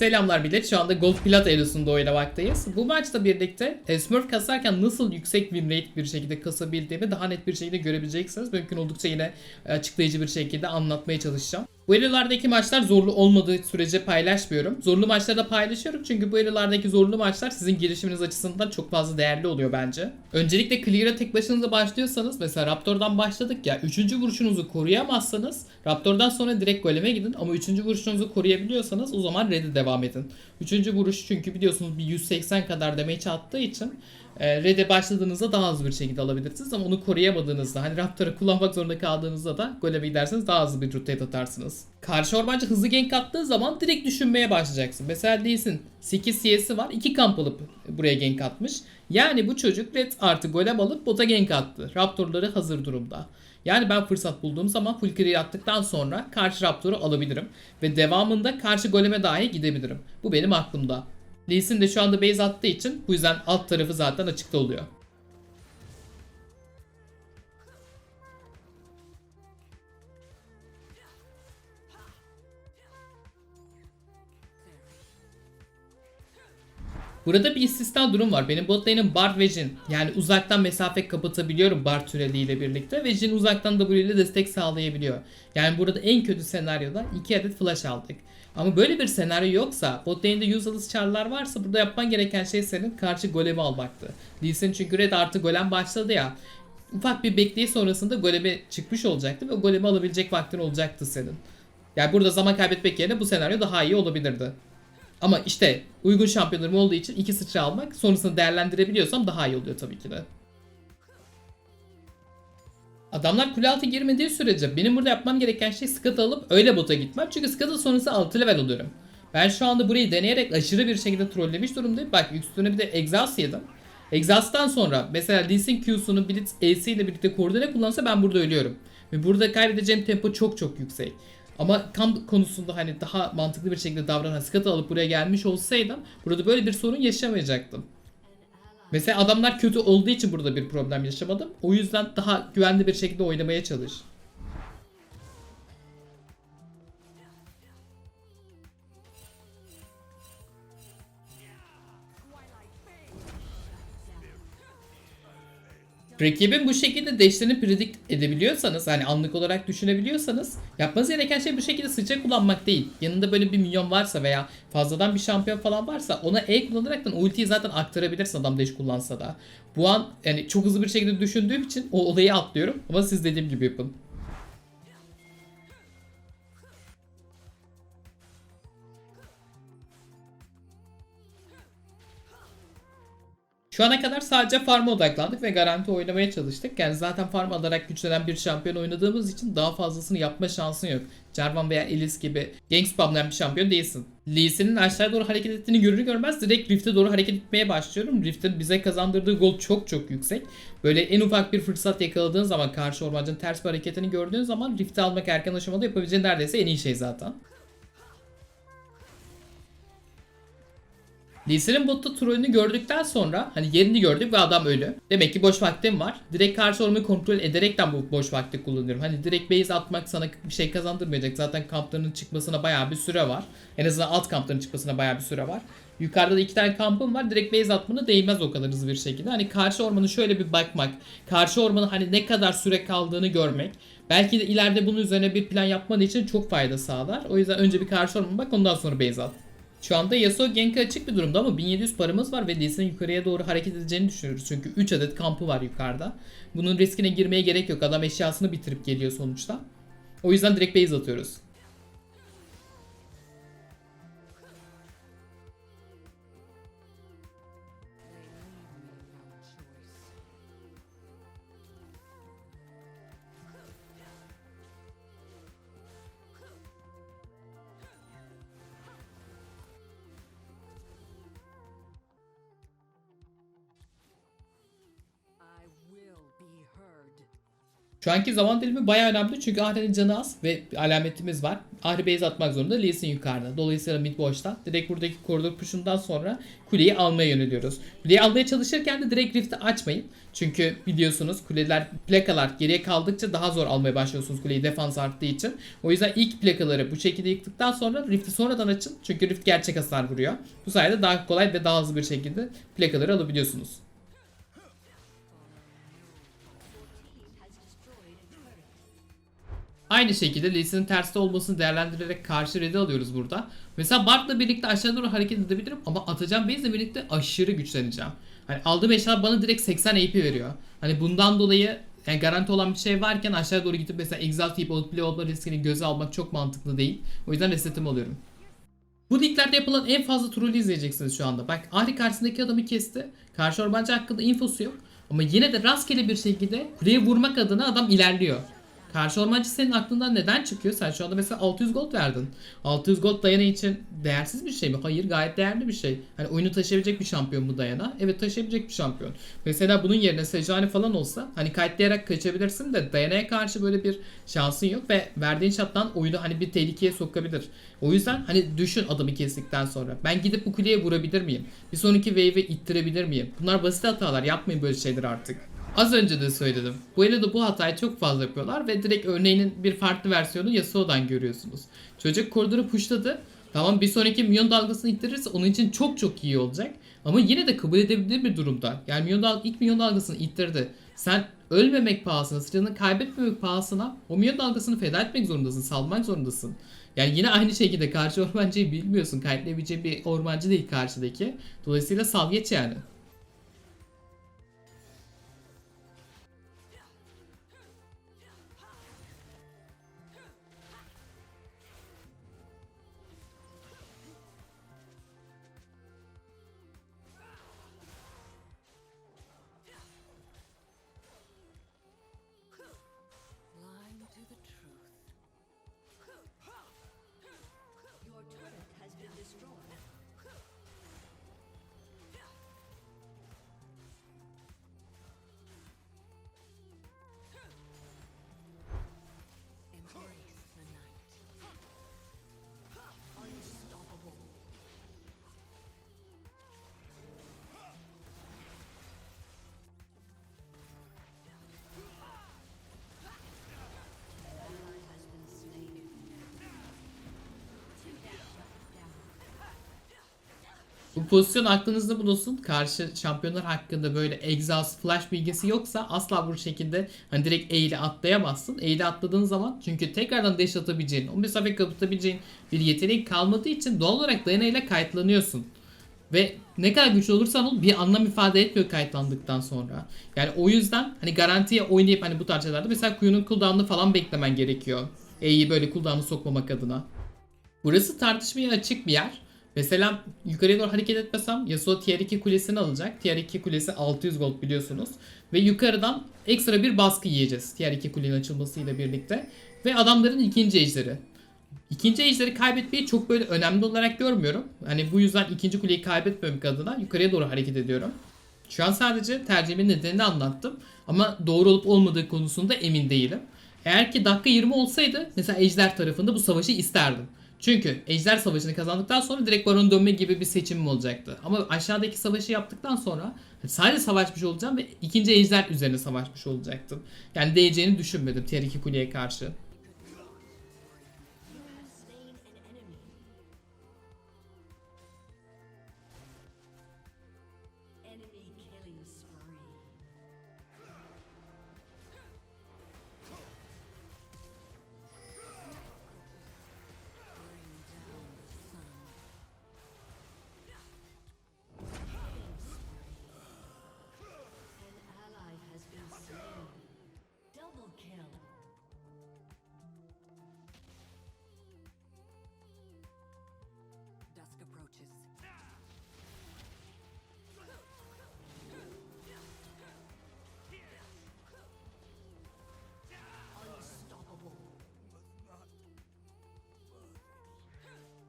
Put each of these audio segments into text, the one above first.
Selamlar millet. Şu anda Gold Plat Elosu'nda oynamaktayız. Bu maçta birlikte Smurf kasarken nasıl yüksek win rate bir şekilde kasabildiğimi daha net bir şekilde görebileceksiniz. Mümkün oldukça yine e, açıklayıcı bir şekilde anlatmaya çalışacağım. Bu elolardaki maçlar zorlu olmadığı sürece paylaşmıyorum. Zorlu maçları da paylaşıyorum çünkü bu elolardaki zorlu maçlar sizin gelişiminiz açısından çok fazla değerli oluyor bence. Öncelikle clear'a tek başınıza başlıyorsanız mesela Raptor'dan başladık ya 3. vuruşunuzu koruyamazsanız Raptor'dan sonra direkt goleme gidin ama 3. vuruşunuzu koruyabiliyorsanız o zaman red'e devam edin. 3. vuruş çünkü biliyorsunuz bir 180 kadar damage attığı için e, red'e başladığınızda daha hızlı bir şekilde alabilirsiniz ama onu koruyamadığınızda hani Raptor'ı kullanmak zorunda kaldığınızda da goleme giderseniz daha hızlı bir rotate atarsınız. Karşı ormancı hızlı gank attığı zaman direkt düşünmeye başlayacaksın. Mesela Lee'sin 8 CS'i var 2 kamp alıp buraya gank atmış. Yani bu çocuk red artı golem alıp bota gank attı. Raptorları hazır durumda. Yani ben fırsat bulduğum zaman full clear attıktan sonra karşı Raptor'u alabilirim. Ve devamında karşı goleme dahi gidebilirim. Bu benim aklımda. Lee Sin de şu anda base attığı için bu yüzden alt tarafı zaten açıkta oluyor. Burada bir istisna durum var. Benim bot lane'im Bard ve Jhin. Yani uzaktan mesafe kapatabiliyorum Bard türeliyle birlikte ve Jhin uzaktan W ile destek sağlayabiliyor. Yani burada en kötü senaryoda 2 adet flash aldık. Ama böyle bir senaryo yoksa bot lane'de useless char'lar varsa burada yapman gereken şey senin karşı golemi almaktı. Lee Sin çünkü red artı golem başladı ya. Ufak bir bekleyiş sonrasında goleme çıkmış olacaktı ve o golemi alabilecek vaktin olacaktı senin. Yani burada zaman kaybetmek yerine bu senaryo daha iyi olabilirdi. Ama işte uygun şampiyonlarım olduğu için iki sıçra almak sonrasını değerlendirebiliyorsam daha iyi oluyor tabii ki de. Adamlar kule altı girmediği sürece benim burada yapmam gereken şey Skat'ı alıp öyle bota gitmem. Çünkü Skat'ı sonrası 6 level oluyorum. Ben şu anda burayı deneyerek aşırı bir şekilde trollemiş durumdayım. Bak üstüne bir de exhaust yedim. Exhaust'tan sonra mesela Lee Sin Q'sunu Blitz E'si ile birlikte koordine kullansa ben burada ölüyorum. Ve burada kaybedeceğim tempo çok çok yüksek. Ama kamp konusunda hani daha mantıklı bir şekilde davranan Skat'ı alıp buraya gelmiş olsaydım burada böyle bir sorun yaşamayacaktım. Mesela adamlar kötü olduğu için burada bir problem yaşamadım. O yüzden daha güvenli bir şekilde oynamaya çalış. Rakibin bu şekilde deşlerini predict edebiliyorsanız hani anlık olarak düşünebiliyorsanız yapmanız gereken şey bu şekilde sıçra kullanmak değil. Yanında böyle bir milyon varsa veya fazladan bir şampiyon falan varsa ona E kullanaraktan ultiyi zaten aktarabilirsin adam deş kullansa da. Bu an yani çok hızlı bir şekilde düşündüğüm için o olayı atlıyorum ama siz dediğim gibi yapın. Şu ana kadar sadece farm'a odaklandık ve garanti oynamaya çalıştık. Yani zaten farm alarak güçlenen bir şampiyon oynadığımız için daha fazlasını yapma şansın yok. Jarvan veya Elis gibi gank spamlayan bir şampiyon değilsin. Lee Sin'in aşağıya doğru hareket ettiğini görür görmez direkt Rift'e doğru hareket etmeye başlıyorum. Rift'in bize kazandırdığı gol çok çok yüksek. Böyle en ufak bir fırsat yakaladığın zaman karşı ormancının ters bir hareketini gördüğün zaman Rift'i almak erken aşamada yapabileceğin neredeyse en iyi şey zaten. Lee Sin'in botta trollünü gördükten sonra hani yerini gördük ve adam ölü. Demek ki boş vaktim var. Direkt karşı ormanı kontrol ederekten bu boş vakti kullanıyorum. Hani direkt base atmak sana bir şey kazandırmayacak. Zaten kamplarının çıkmasına bayağı bir süre var. En azından alt kampların çıkmasına bayağı bir süre var. Yukarıda da iki tane kampım var. Direkt base atmana değmez o kadar hızlı bir şekilde. Hani karşı ormanı şöyle bir bakmak. Karşı ormanı hani ne kadar süre kaldığını görmek. Belki de ileride bunun üzerine bir plan yapman için çok fayda sağlar. O yüzden önce bir karşı ormanı bak ondan sonra base at. Şu anda Yasuo Genk'e açık bir durumda ama 1700 paramız var ve Lee'sin yukarıya doğru hareket edeceğini düşünüyoruz. Çünkü 3 adet kampı var yukarıda. Bunun riskine girmeye gerek yok. Adam eşyasını bitirip geliyor sonuçta. O yüzden direkt base atıyoruz. Şu anki zaman dilimi bayağı önemli çünkü Ahri'nin canı az ve alametimiz var. Ahri base atmak zorunda. Lee Sin yukarıda. Dolayısıyla mid boşta. Direkt buradaki koridor push'undan sonra kuleyi almaya yöneliyoruz. Kuleyi almaya çalışırken de direkt rift'i açmayın. Çünkü biliyorsunuz kuleler plakalar geriye kaldıkça daha zor almaya başlıyorsunuz kuleyi defans arttığı için. O yüzden ilk plakaları bu şekilde yıktıktan sonra rift'i sonradan açın. Çünkü rift gerçek hasar vuruyor. Bu sayede daha kolay ve daha hızlı bir şekilde plakaları alabiliyorsunuz. Aynı şekilde Lee'sinin terste olmasını değerlendirerek karşı red'i alıyoruz burada. Mesela Bart'la birlikte aşağı doğru hareket edebilirim ama atacağım base'le birlikte aşırı güçleneceğim. Hani aldığım eşya bana direkt 80 AP veriyor. Hani bundan dolayı yani garanti olan bir şey varken aşağı doğru gidip mesela exalt yiyip alıp play olma riskini göze almak çok mantıklı değil. O yüzden resetim alıyorum. Bu liglerde yapılan en fazla trollü izleyeceksiniz şu anda. Bak Ahri karşısındaki adamı kesti. Karşı ormancı hakkında infosu yok. Ama yine de rastgele bir şekilde kuleye vurmak adına adam ilerliyor. Karşı ormancı senin aklından neden çıkıyor? Sen şu anda mesela 600 gold verdin. 600 gold Dayana için değersiz bir şey mi? Hayır gayet değerli bir şey. Hani oyunu taşıyabilecek bir şampiyon bu Dayana. Evet taşıyabilecek bir şampiyon. Mesela bunun yerine Sejani falan olsa hani kayıtlayarak kaçabilirsin de Dayana'ya karşı böyle bir şansın yok ve verdiğin şattan oyunu hani bir tehlikeye sokabilir. O yüzden hani düşün adamı kestikten sonra. Ben gidip bu kuleye vurabilir miyim? Bir sonraki wave'e ittirebilir miyim? Bunlar basit hatalar. Yapmayın böyle şeyler artık. Az önce de söyledim. Bu de bu hatayı çok fazla yapıyorlar ve direkt örneğinin bir farklı versiyonu Yasuo'dan görüyorsunuz. Çocuk koridoru pushladı. Tamam bir sonraki milyon dalgasını ittirirse onun için çok çok iyi olacak. Ama yine de kabul edebilir bir durumda. Yani milyon dal ilk milyon dalgasını ittirdi. Sen ölmemek pahasına, sıçranı kaybetmemek pahasına o milyon dalgasını feda etmek zorundasın, salmak zorundasın. Yani yine aynı şekilde karşı ormancıyı bilmiyorsun. Kayıtlayabileceğin bir ormancı değil karşıdaki. Dolayısıyla sal geç yani. Bu pozisyon aklınızda bulunsun. Karşı şampiyonlar hakkında böyle exhaust flash bilgisi yoksa asla bu şekilde hani direkt E ile atlayamazsın. E ile atladığın zaman çünkü tekrardan dash atabileceğin, o mesafe kapatabileceğin bir yeteneğin kalmadığı için doğal olarak dayanayla kayıtlanıyorsun. Ve ne kadar güçlü olursan ol bir anlam ifade etmiyor kayıtlandıktan sonra. Yani o yüzden hani garantiye oynayıp hani bu tarz şeylerde mesela Q'nun cooldown'ını falan beklemen gerekiyor. E'yi böyle cooldown'ı sokmamak adına. Burası tartışmaya açık bir yer. Mesela yukarıya doğru hareket etmesem Yasuo tier 2 kulesini alacak. Tier 2 kulesi 600 gold biliyorsunuz. Ve yukarıdan ekstra bir baskı yiyeceğiz. Tier 2 kulenin açılmasıyla birlikte. Ve adamların ikinci ejderi. İkinci ejderi kaybetmeyi çok böyle önemli olarak görmüyorum. Hani bu yüzden ikinci kuleyi kaybetmemek adına yukarıya doğru hareket ediyorum. Şu an sadece tercihimin nedenini anlattım. Ama doğru olup olmadığı konusunda emin değilim. Eğer ki dakika 20 olsaydı mesela Ejder tarafında bu savaşı isterdim. Çünkü Ejder Savaşı'nı kazandıktan sonra direkt Baron dönme gibi bir seçimim olacaktı. Ama aşağıdaki savaşı yaptıktan sonra sadece savaşmış olacağım ve ikinci Ejder üzerine savaşmış olacaktım. Yani değeceğini düşünmedim Tier 2 kuleye karşı. Unstoppable.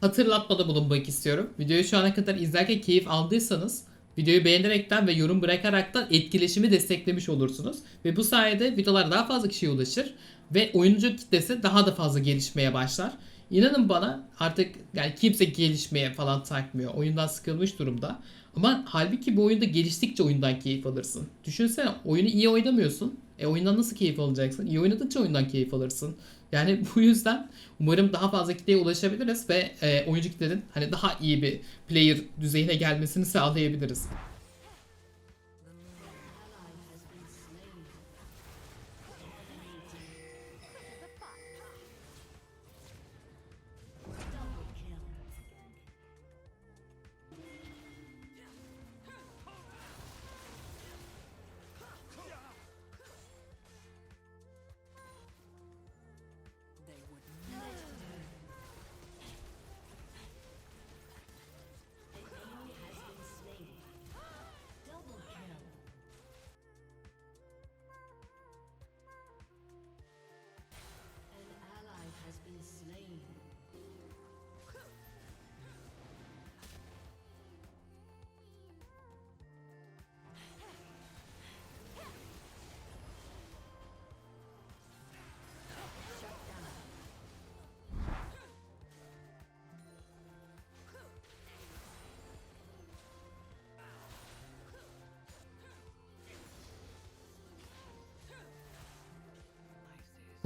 hatırlatmada bulunmak istiyorum. Videoyu şu ana kadar izlerken keyif aldıysanız videoyu beğenerekten ve yorum bırakaraktan etkileşimi desteklemiş olursunuz. Ve bu sayede videolar daha fazla kişiye ulaşır ve oyuncu kitlesi daha da fazla gelişmeye başlar. İnanın bana artık yani kimse gelişmeye falan takmıyor. Oyundan sıkılmış durumda. Ama halbuki bu oyunda geliştikçe oyundan keyif alırsın. Düşünsene oyunu iyi oynamıyorsun. E oyundan nasıl keyif alacaksın? İyi oynadıkça oyundan keyif alırsın. Yani bu yüzden umarım daha fazla kitleye ulaşabiliriz ve e, oyuncu kitlenin hani daha iyi bir player düzeyine gelmesini sağlayabiliriz.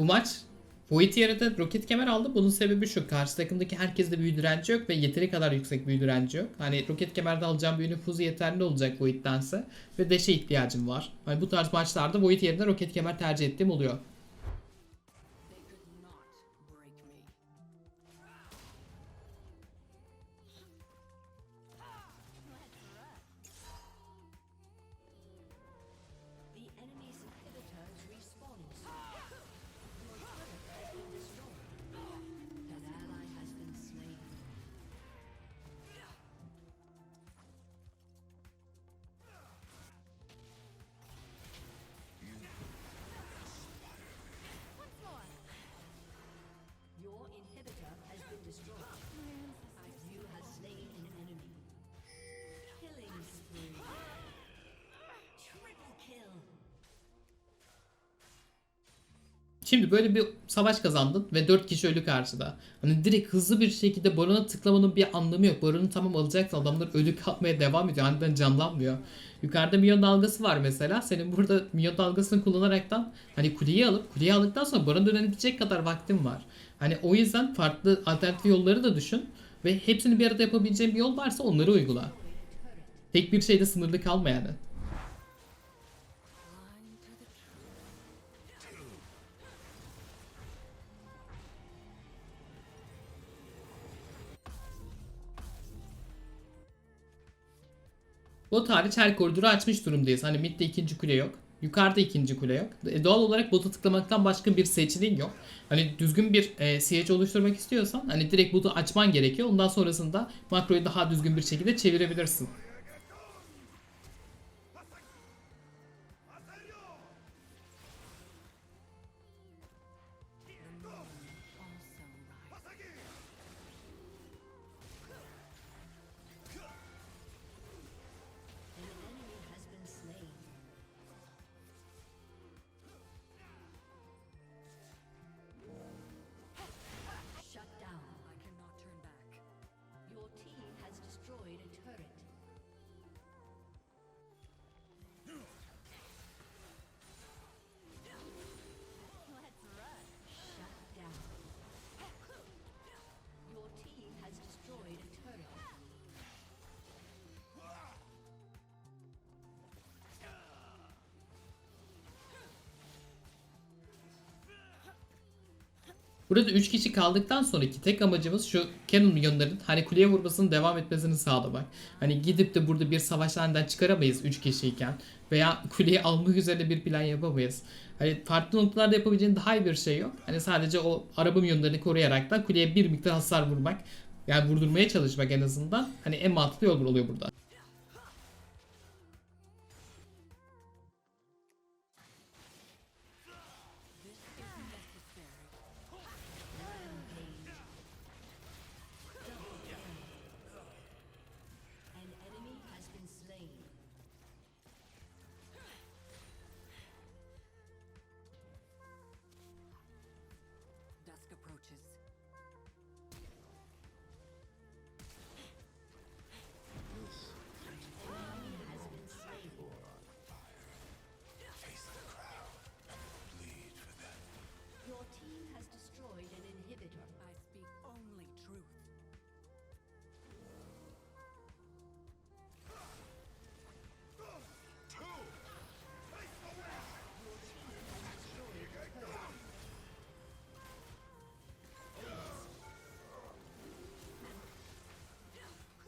Bu maç Void yerine roket kemer aldı. Bunun sebebi şu. Karşı takımdaki herkeste büyü direnci yok ve yeteri kadar yüksek büyü direnci yok. Hani roket kemerde alacağım büyü nüfuzu yeterli olacak Void'dense. Ve deşe ihtiyacım var. Hani bu tarz maçlarda Void yerine roket kemer tercih ettiğim oluyor. Şimdi böyle bir savaş kazandın ve 4 kişi ölü karşıda. Hani direkt hızlı bir şekilde barona tıklamanın bir anlamı yok. Baronu tamam alacaksın adamlar ölü kalmaya devam ediyor. Aniden canlanmıyor. Yukarıda milyon dalgası var mesela. Senin burada milyon dalgasını kullanaraktan hani kuleyi alıp kuleyi aldıktan sonra barona dönebilecek kadar vaktin var. Hani o yüzden farklı alternatif yolları da düşün. Ve hepsini bir arada yapabileceğin bir yol varsa onları uygula. Tek bir şeyde sınırlı kalma yani. Bot hariç her koridoru açmış durumdayız. Hani midde ikinci kule yok. Yukarıda ikinci kule yok. E, doğal olarak botu tıklamaktan başka bir seçeneğin yok. Hani düzgün bir e, CH oluşturmak istiyorsan hani direkt botu açman gerekiyor. Ondan sonrasında makroyu daha düzgün bir şekilde çevirebilirsin. Burada 3 kişi kaldıktan sonraki tek amacımız şu Canon milyonların hani kuleye vurmasının devam etmesini sağlamak. Hani gidip de burada bir savaş halinden çıkaramayız 3 kişiyken. Veya kuleyi almak üzere bir plan yapamayız. Hani farklı noktalarda yapabileceğin daha iyi bir şey yok. Hani sadece o araba milyonlarını koruyarak da kuleye bir miktar hasar vurmak. Yani vurdurmaya çalışmak en azından. Hani en mantıklı yol oluyor burada.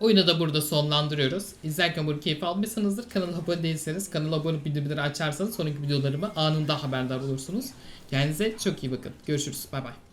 Oyunu da burada sonlandırıyoruz. İzlerken bu keyif almışsınızdır. Kanala abone değilseniz kanala abone bildirimleri açarsanız sonraki videolarımı anında haberdar olursunuz. Kendinize çok iyi bakın. Görüşürüz. Bay bay.